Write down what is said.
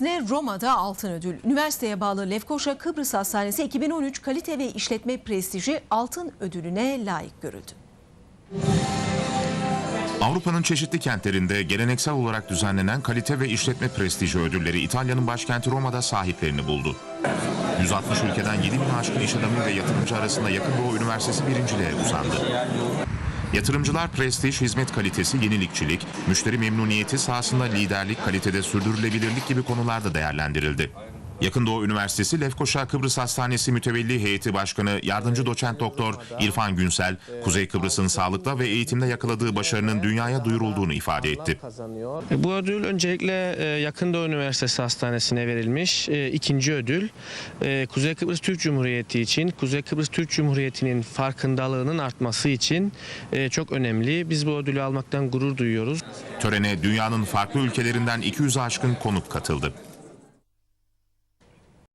Ne Roma'da altın ödül. Üniversiteye bağlı Lefkoşa Kıbrıs Hastanesi 2013 kalite ve işletme prestiji altın ödülüne layık görüldü. Avrupa'nın çeşitli kentlerinde geleneksel olarak düzenlenen kalite ve işletme prestiji ödülleri İtalya'nın başkenti Roma'da sahiplerini buldu. 160 ülkeden 7 bin aşkın iş adamı ve yatırımcı arasında Yakın Doğu Üniversitesi birinciliğe uzandı. Yatırımcılar prestij, hizmet kalitesi, yenilikçilik, müşteri memnuniyeti sahasında liderlik, kalitede sürdürülebilirlik gibi konularda değerlendirildi. Yakın Doğu Üniversitesi Lefkoşa Kıbrıs Hastanesi Mütevelli Heyeti Başkanı Yardımcı Doçent Doktor İrfan Günsel, Kuzey Kıbrıs'ın sağlıkta ve eğitimde yakaladığı başarının dünyaya duyurulduğunu ifade etti. Bu ödül öncelikle e, Yakın Doğu Üniversitesi Hastanesi'ne verilmiş e, ikinci ödül. E, Kuzey Kıbrıs Türk Cumhuriyeti için, Kuzey Kıbrıs Türk Cumhuriyeti'nin farkındalığının artması için e, çok önemli. Biz bu ödülü almaktan gurur duyuyoruz. Törene dünyanın farklı ülkelerinden 200'e aşkın konuk katıldı.